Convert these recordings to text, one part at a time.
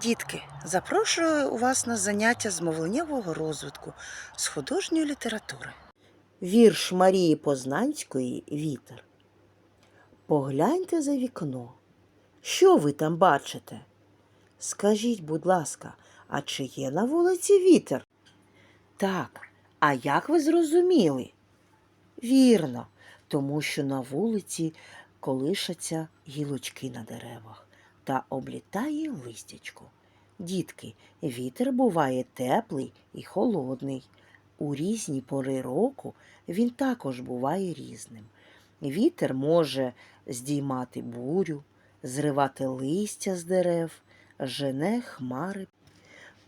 Дітки, запрошую вас на заняття з мовленнєвого розвитку з художньої літератури. Вірш Марії Познанської Вітер. Погляньте за вікно. Що ви там бачите? Скажіть, будь ласка, а чи є на вулиці вітер? Так, а як ви зрозуміли? Вірно, тому що на вулиці колишаться гілочки на деревах та облітає листячко. Дітки, вітер буває теплий і холодний. У різні пори року він також буває різним. Вітер може здіймати бурю, зривати листя з дерев, жене хмари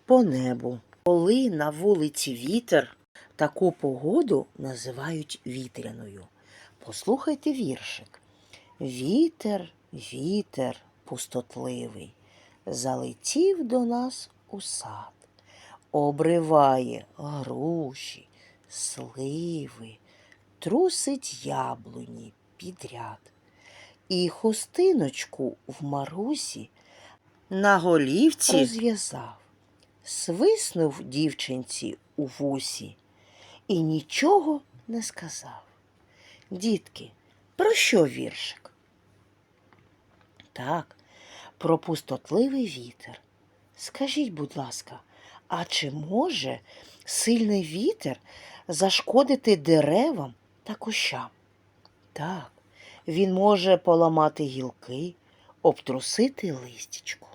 по небу. Коли на вулиці вітер, таку погоду називають вітряною. Послухайте віршик. Вітер, вітер пустотливий, залетів до нас у сад, обриває груші, сливи, трусить яблуні підряд. І хустиночку в Марусі на голівці розв'язав, свиснув дівчинці у вусі і нічого не сказав. Дітки, про що віршик? Так, про пустотливий вітер. Скажіть, будь ласка, а чи може сильний вітер зашкодити деревам та кущам? Так, він може поламати гілки, обтрусити листячку.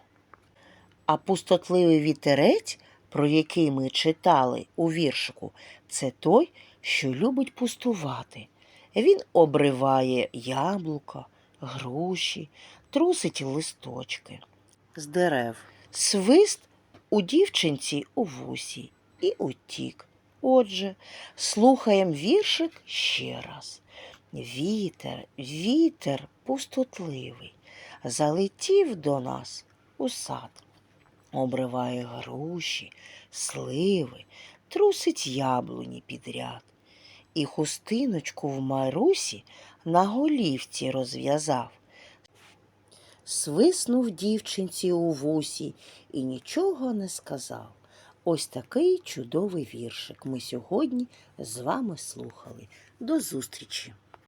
А пустотливий вітерець, про який ми читали у віршику, це той, що любить пустувати. Він обриває яблука, груші, трусить листочки з дерев. Свист у дівчинці у вусі і утік. Отже, слухаємо віршик ще раз. Вітер, вітер пустотливий, залетів до нас у сад, обриває груші, сливи, трусить яблуні підряд. І хустиночку в Марусі на голівці розв'язав. Свиснув дівчинці у вусі і нічого не сказав. Ось такий чудовий віршик ми сьогодні з вами слухали. До зустрічі!